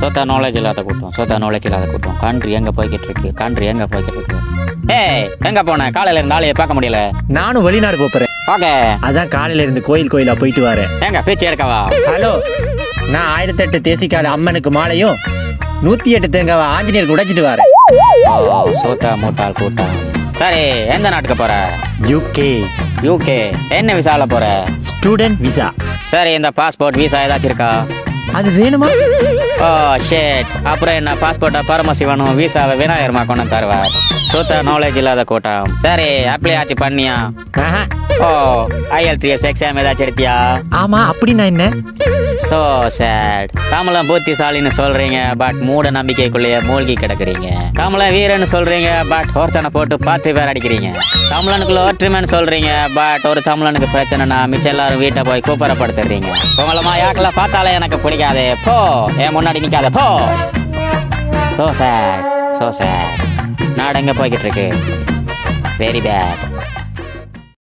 சொத்த நாலேஜ் இல்லாத கூட்டம் சொத்த நாலேஜ் இல்லாத கூட்டம். கண்ட்ரி எங்க போய்கிட்டு இருக்கு? கண்ட்ரி எங்க போய்கிட்டு இருக்கு? ஏய் எங்க போன? காலையில இருந்து ஆளைய பார்க்க முடியல. நானும் வெளிநாடு போறேன். ஓகே. அதான் காலையில இருந்து கோயில் கோயிலா போயிட்டு வரேன். எங்க பேச்சு எடுக்கவா ஹலோ நான் ஆயிரத்தி எட்டு தேசிக்காடு அம்மனுக்கு மாலையும் நூத்தி எட்டு தேங்காவை ஆஞ்சநேயருக்கு உடைச்சிட்டு வரேன். சோத்தா மூட்டால் கூட்டம். சரி எந்த நாட்டுக்கு போற? யூகே யூகே என்ன விசால போற? ஸ்டூடெண்ட் விசா சரி இந்த பாஸ்போர்ட் விசா ஏதாச்சும் இருக்கா? அது வேணுமா? ஓ ஷேட் அப்புறம் என்ன? பாஸ்போர்ட்டை பரமசிவனும் விசாவை விநாயகர்மா கொண்டு தருவார். சுத்த நாலேஜ் இல்லாத கூட்டம். சரி அப்ளை ஆச்சு பண்ணியா. ஓ ஐஎல்டிஎஸ் எக்ஸாம் ஏதாச்சும் எடுத்தியா? ஆமா அப்படின்னா என்ன? சோ சேட் கமலம் புத்திசாலின்னு சொல்றீங்க பட் மூட நம்பிக்கைக்குள்ளேயே மூழ்கி கிடக்குறீங்க. கமலம் வீரன்னு சொல்றீங்க பட் ஒருத்தனை போட்டு பார்த்து வேற அடிக்கிறீங்க. தமிழனுக்குள்ள ஒற்றுமைன்னு சொல்றீங்க பட் ஒரு தமிழனுக்கு பிரச்சனைனா மிச்சம் எல்லாரும் வீட்டை போய் கூப்பரப்படுத்துறீங்க உங்களமா யாக்கெல்லாம் பார்த்தாலே எனக்கு பிடிக்காது. போ. என் முன்னாடி நிற்காத போ. சோ சேட் சோ சேட் நாடு எங்க போய்கிட்டு இருக்கு. Very bad